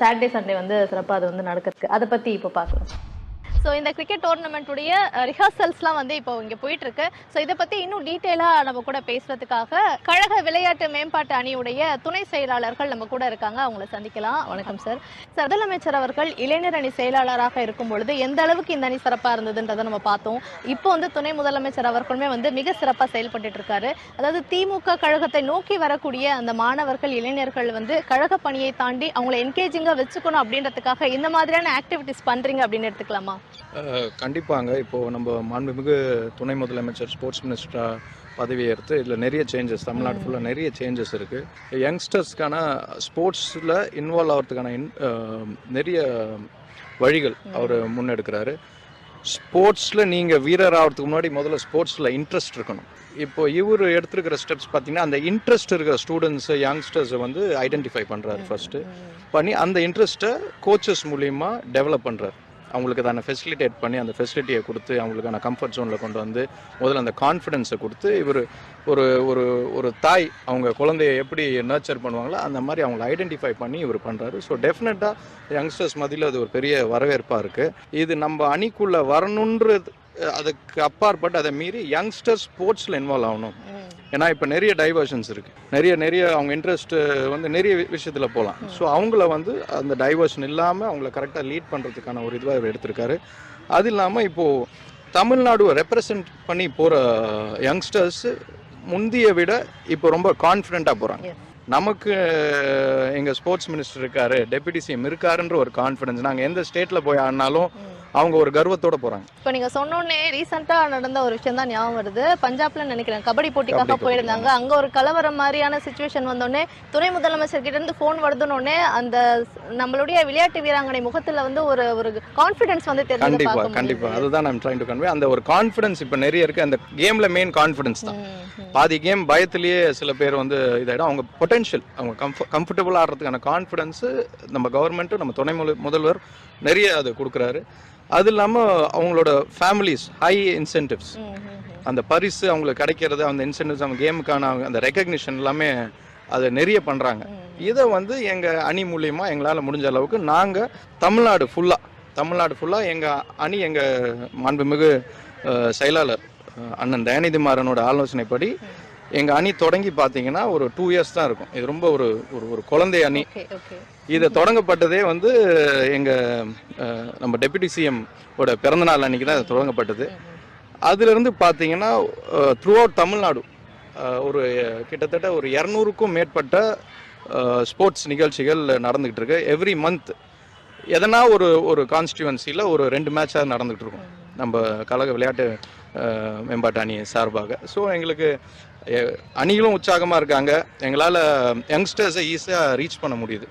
Saturday Sunday வந்து சிறப்பாக அது வந்து நடக்கிறதுக்கு. அதை பற்றி இப்போ பார்க்கலாம் ஸோ இந்த கிரிக்கெட் டோர்னமெண்ட்டுடைய ரிஹர்சல்ஸ்லாம் வந்து இப்போ இங்கே போயிட்டுருக்கு. ஸோ இதை பற்றி இன்னும் டீட்டெயிலாக நம்ம கூட பேசுகிறதுக்காக கழக விளையாட்டு மேம்பாட்டு அணியுடைய துணை செயலாளர்கள் நம்ம கூட இருக்காங்க. அவங்கள சந்திக்கலாம். வணக்கம் சார் சார் முதலமைச்சர் அவர்கள் இளைஞர் அணி செயலாளராக இருக்கும் பொழுது எந்த அளவுக்கு இந்த அணி சிறப்பாக இருந்ததுன்றதை நம்ம பார்த்தோம். இப்போ வந்து துணை முதலமைச்சர் அவர்களுமே வந்து மிக சிறப்பாக செயல்பட்டு இருக்காரு அதாவது திமுக கழகத்தை நோக்கி வரக்கூடிய அந்த மாணவர்கள் இளைஞர்கள் வந்து கழக பணியை தாண்டி அவங்கள என்கேஜிங்காக வச்சுக்கணும் அப்படின்றதுக்காக இந்த மாதிரியான ஆக்டிவிட்டிஸ் பண்ணுறீங்க அப்படின்னு எடுத்துக்கலாமா? கண்டிப்பாங்க. இப்போது நம்ம மாண்புமிகு துணை முதலமைச்சர் ஸ்போர்ட்ஸ் மினிஸ்டராக பதவியேற்று இதில் நிறைய சேஞ்சஸ் தமிழ்நாடு ஃபுல்லாக நிறைய சேஞ்சஸ் இருக்குது யங்ஸ்டர்ஸ்க்கான ஸ்போர்ட்ஸில் இன்வால்வ் ஆகிறதுக்கான இன் நிறைய வழிகள் அவர் முன்னெடுக்கிறாரு. ஸ்போர்ட்ஸில் நீங்கள் வீரர் ஆகிறதுக்கு முன்னாடி முதல்ல ஸ்போர்ட்ஸில் இன்ட்ரெஸ்ட் இருக்கணும். இப்போ இவர் எடுத்திருக்கிற ஸ்டெப்ஸ் பார்த்தீங்கன்னா அந்த இன்ட்ரெஸ்ட் இருக்கிற ஸ்டூடெண்ட்ஸு யங்ஸ்டர்ஸை வந்து ஐடென்டிஃபை பண்ணுறாரு ஃபர்ஸ்ட்டு பண்ணி அந்த இன்ட்ரெஸ்ட்டை கோச்சஸ் மூலியமா டெவலப் பண்ணுறாரு அவங்களுக்கு தானே ஃபெசிலிட்டேட் பண்ணி அந்த ஃபெசிலிட்டியை கொடுத்து அவங்களுக்கான கம்ஃபர்ட் ஜோனில் கொண்டு வந்து முதல்ல அந்த கான்ஃபிடென்ஸை கொடுத்து இவர் ஒரு ஒரு ஒரு தாய் அவங்க குழந்தைய எப்படி நர்ச்சர் பண்ணுவாங்களோ அந்த மாதிரி அவங்கள ஐடென்டிஃபை பண்ணி இவர் பண்ணுறாரு ஸோ டெஃபினட்டாக யங்ஸ்டர்ஸ் மதியில் அது ஒரு பெரிய வரவேற்பாக இருக்குது இது நம்ம அணிக்குள்ளே வரணுன்றது அதுக்கு அப்பாற்பட்டு அதை மீறி யங்ஸ்டர் ஸ்போர்ட்ஸில் இன்வால்வ் ஆகணும். ஏன்னா இப்போ நிறைய டைவர்ஷன்ஸ் இருக்குது நிறைய நிறைய அவங்க இன்ட்ரெஸ்ட் வந்து நிறைய விஷயத்தில் போகலாம் ஸோ அவங்கள வந்து அந்த டைவர்ஷன் இல்லாமல் அவங்கள கரெக்டாக லீட் பண்ணுறதுக்கான ஒரு இதுவாக இவர் எடுத்திருக்காரு. அது இல்லாமல் இப்போது தமிழ்நாடு ரெப்ரசன்ட் பண்ணி போகிற யங்ஸ்டர்ஸ் முந்திய விட இப்போ ரொம்ப கான்ஃபிடென்ட்டாக போகிறாங்க. நமக்கு எங்கள் ஸ்போர்ட்ஸ் மினிஸ்டர் இருக்காரு டெபுட்டி சிஎம் இருக்காருன்ற ஒரு கான்ஃபிடன்ஸ் நாங்கள் எந்த ஸ்டேட்டில் போய் ஆடினாலும் அவங்க ஒரு கர்வத்தோட போகிறாங்க இப்போ நீங்க சொன்னோடனே ரீசெண்டா நடந்த ஒரு விஷயம் தான் ஞாபகம் வருது. பஞ்சாப்ல நினைக்கிறேன் கபடி போட்டிக்காக போயிருந்தாங்க. அங்க ஒரு கலவரம் மாதிரியான சுச்சுவேஷன் வந்தோடனே துணை முதலமைச்சர் கிட்ட இருந்து போன் வருதுனோடனே அந்த நம்மளுடைய விளையாட்டு வீராங்கனை முகத்துல வந்து ஒரு ஒரு கான்பிடன்ஸ் வந்து பார்க்க கண்டிப்பாக முடியுது. அதுதான் நான் ட்ரைங் டு கன்வே அந்த ஒரு கான்ஃபிடன்ஸ் இப்போ நிறைய இருக்குது அந்த கேமில் மெயின் கான்ஃபிடன்ஸ் தான். பாதி கேம் பயத்திலேயே சில பேர் வந்து இதாயிடும். அவங்க பொட்டென்ஷியல் அவங்க கம்ஃப கம்ஃபர்டபுள் ஆடுறதுக்கான கான்ஃபிடன்ஸு நம்ம கவர்மெண்ட்டும் நம்ம துணை முதல்வர் நிறைய அது கொடுக்குறாரு. அது இல்லாமல் அவங்களோட ஃபேமிலிஸ் ஹை இன்சென்டிவ்ஸ். அந்த பரிசு அவங்களுக்கு கிடைக்கிறது அந்த இன்சென்டிவ்ஸ் அவங்க கேமுக்கான அந்த ரெக்கக்னிஷன் எல்லாமே அதை நிறைய பண்ணுறாங்க இதை வந்து எங்கள் அணி மூலியமா எங்களால் முடிஞ்ச அளவுக்கு நாங்கள் தமிழ்நாடு ஃபுல்லாக தமிழ்நாடு ஃபுல்லாக எங்கள் அணி எங்கள் மாண்புமிகு செயலாளர் அண்ணன் தயாநிதி மாறனோட ஆலோசனைப்படி எங்கள் அணி தொடங்கி பார்த்தீங்கன்னா ஒரு டூ இயர்ஸ் தான் இருக்கும். இது ரொம்ப ஒரு ஒரு ஒரு குழந்தை அணி. இது தொடங்கப்பட்டதே வந்து எங்கள் நம்ம டெபுட்டி சிஎம் ஓட பிறந்தநாள் அன்னைக்கு தான் இது தொடங்கப்பட்டது. அதிலிருந்து பார்த்தீங்கன்னா த்ரூ அவுட் தமிழ்நாடு ஒரு கிட்டத்தட்ட ஒரு இரநூறுக்கும் மேற்பட்ட ஸ்போர்ட்ஸ் நிகழ்ச்சிகள் நடந்துகிட்டு இருக்கு. எவ்ரி மந்த் எதனா ஒரு ஒரு கான்ஸ்டியூவன்சியில் ஒரு ரெண்டு மேட்சாக நடந்துகிட்டு இருக்கும். நம்ம கழக விளையாட்டு மேம்பாட்டு அணி சார்பாக. ஸோ எங்களுக்கு அணிகளும் உற்சாகமாக இருக்காங்க. எங்களால் யங்ஸ்டர்ஸை ஈஸியாக ரீச் பண்ண முடியுது.